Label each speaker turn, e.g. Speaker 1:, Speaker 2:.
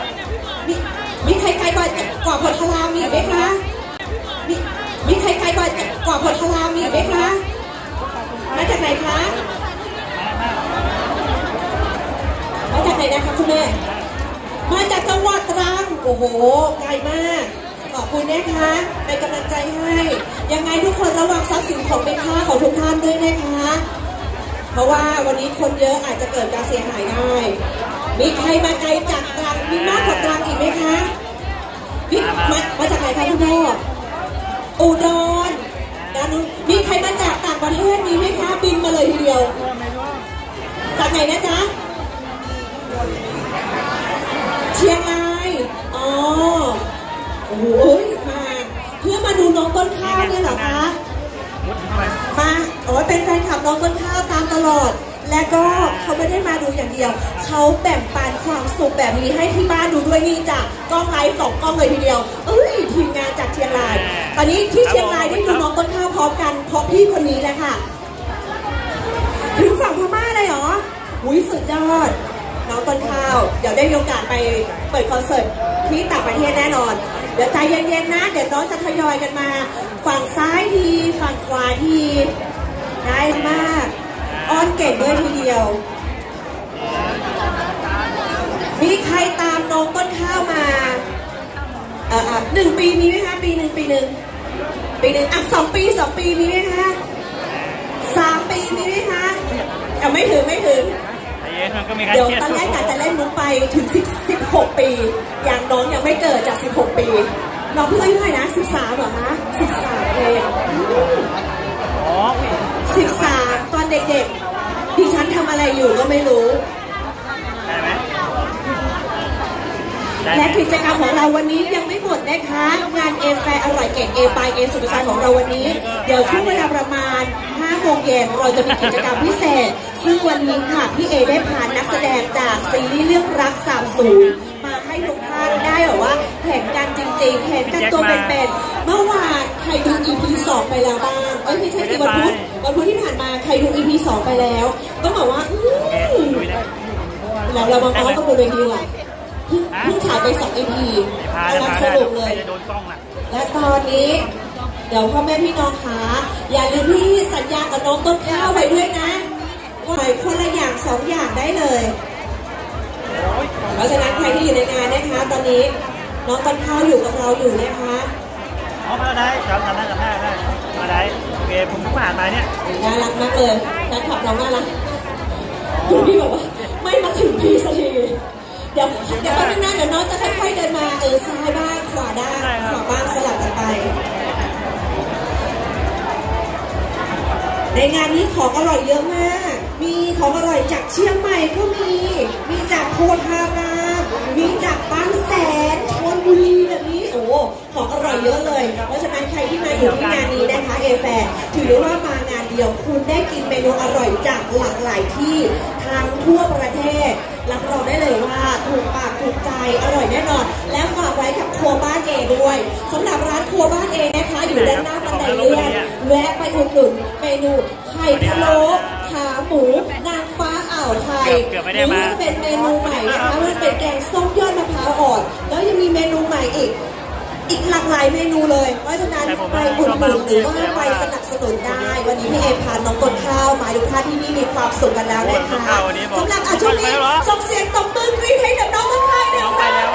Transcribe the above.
Speaker 1: ับ
Speaker 2: มีมีใครไกลกว่ากว่าพลทรามมีไหมคะ มีมีใครไกลกว่ากว่าพลทรามมีไหมคะ มาจากไหนคะ มาจากไหนนะคะคุณแม่ มาจากจังหวัดตรัง โอ้โห ไกลมาก ขอบคุณนะคะเป็นกำลังใจให้ ยังไงทุกคนระวังทรัพย์สินของเป็นค่าของทุกท่านด้วยนะคะเพราะว่าวันนี้คนเยอะอาจจะเกิดการเสียหายได้ มีใครมาไกลจาก มีมากกว่าตรังอีกไหมคะมีมามาจากไหนคะคุณพ่ออุดรด้านนู้นมีใครมาจากต่างประเทศมีไหมคะ บินมาเลยทีเดียว จากไหนนะจ๊ะ เชียงราย อ๋อ โอ้โหมาเพื่อมาดูน้องต้นข้าวเนี่ยเหรอคะ
Speaker 1: มาไป
Speaker 2: มาโอ้ยเป็นแฟนคลับน้องต้นข้าวตามตลอด และก็เขาไม่ได้มาดูอย่างเดียว เขาแบ่งปันความสุขแบบนี้ให้ที่บ้านดูด้วยนี่จ้ะกล้องไลฟ์สองกล้องเลยทีเดียวเอ้ยทีมงานจากเชียงราย ตอนนี้ที่เชียงรายได้ดูน้องต้นข้าวพร้อมกันเพราะพี่คนนี้แหละค่ะ ถึงฝั่งพม่าเลยเหรออุ้ยสุดยอด น้องต้นข้าว เดี๋ยวได้มีโอกาสไปเปิดคอนเสิร์ตที่ต่างประเทศแน่นอน เดี๋ยวใจเย็นๆนะ เดี๋ยวน้องจะทยอยกันมา ฝั่งซ้ายที ฝั่งขวาที ได้มากอ้อน เก่งด้วยทีเดียว มีใครตามน้องต้นข้าวมาเอ่ออะหนึ่งปีมีไหมคะปีหนึ่งปีหนึ่งปีหนึ่งอะสองปีสองปีมีไหมคะสามปีมีไหมคะอะไม่ถึงไม่ถึง
Speaker 1: ใจเย็นมันก็มีการ
Speaker 2: เดี๋ยว
Speaker 1: เครียด
Speaker 2: ตอนแรกกะจะเล่นมุกไปถึง10 16ปี อย่างน้องยังไม่เกิดจาก16ปี น้องเพิ่งอายุเท่าไหร่นะ13เหรอคะ13เอง
Speaker 1: อะ
Speaker 2: ไรอยู่ก็ไม่รู้
Speaker 1: ได้ไหมได้ไหม
Speaker 2: และกิจกรรมของเราวันนี้ยังไม่หมดนะคะ งานเอแฟอร่อยเก่งเอปายเอสุดใจของเราวันนี้ เดี๋ยวช่วงเวลาประมาณ5โมงเย็นเราจะมีกิจกรรมพิเศษ ซึ่งวันนี้ค่ะพี่เอได้พานักแสดงจากซีรีส์เรื่องรักสามสูงมาให้ทุกท่านได้แบบว่าเห็นกันจริงๆ เห็นกันตัวเป็นๆ เมื่อวานใครดู EP 2 ไปแล้วบ้าง เอ้ยไม่ใช่สิวันพุธวันพุธที่ผ่านมาใครดู EP 2 ไปแล้ว ต้องบอกว่าอื้อ
Speaker 1: ลุยได้
Speaker 2: เราเรามาเมาส์กันบนเวทีดีกว่าเพิ่งเพิ่งฉายไปสอง EP
Speaker 1: พากำ
Speaker 2: ลัง
Speaker 1: พา
Speaker 2: สรุปเลย
Speaker 1: จะโดนกล้องน่ะ
Speaker 2: และตอนนี้ เดี๋ยวพ่อแม่พี่น้องคะอย่าลืมที่สัญญากับน้องต้นข้าวไว้ด้วยนะว่าคนละอย่างสองอย่างได้เลย
Speaker 1: โอ้ย
Speaker 2: เพราะฉะนั้นใครที่อยู่ในงานนะคะ ตอนนี้น้องต้นข้าวอยู่กับเราอยู่นะคะ
Speaker 1: เอามาได้ครับทำได้ทำได้ได้มาได้โอเคผมเพิ่งผ่านมาเนี่ย
Speaker 2: น่ารักมากเลยแฟนคลับเราน่ารัก คุณพี่บอกว่าไม่มาถึงพี่สักทีเดี๋ยวเดี๋ยวแป๊บนึงนะเดี๋ยวน้องจะค่อยๆเดินมาเออซ้ายบ้างขวาด้านขวาบ้างสลับกันไป ในงานนี้ของอร่อยเยอะมาก มีของอร่อยจากเชียงใหม่ก็มี มีจากโพธารามมีจากบางแสนชลบุรีแบบนี้โอ้ของอร่อยเยอะเลย เพราะฉะนั้นใครที่มาอยู่ที่งานนี้นะคะเอแฟถือได้ว่ามางานเดียวคุณได้กินเม นูอร่อยจากหลากหลายที่ทั้งทั่วประเทศรับรองได้เลยว่าถูกปากถูกใจอร่อยแน่นอน และฝากไว้กับครัวบ้านเอด้วยสำหรับร้านครัวบ้านเอนะคะอยู่ด้านหน้าบันไดเลื่อนแวะไปอุดหนุนเมนูไข่พะโล้ขาหมูนางฟ้าอ่าวไทย
Speaker 1: เกือบไม่
Speaker 2: ห
Speaker 1: ได้
Speaker 2: รือ
Speaker 1: มา
Speaker 2: ว่าจะเป็นเมนูใหม่นะคะมันเป็นแกงส้มยอดมะพร้าวอ่อนแล้วยังมีเมนูใหม่อีกอีก หลายเมนูเลย เพราะฉะนั้นไปอุดหนุนหรือว่าไปสนับสนุนได้ วันนี้พี่เอพาน้องต้นข้าวมาดูท่าที่นี่มีความสุขกันแล้วนะคะสำหรับอาชุวนี้ส่งเสียงตบมือกรี๊ดให้กับน้องต้นข้าวด้วยค่ะ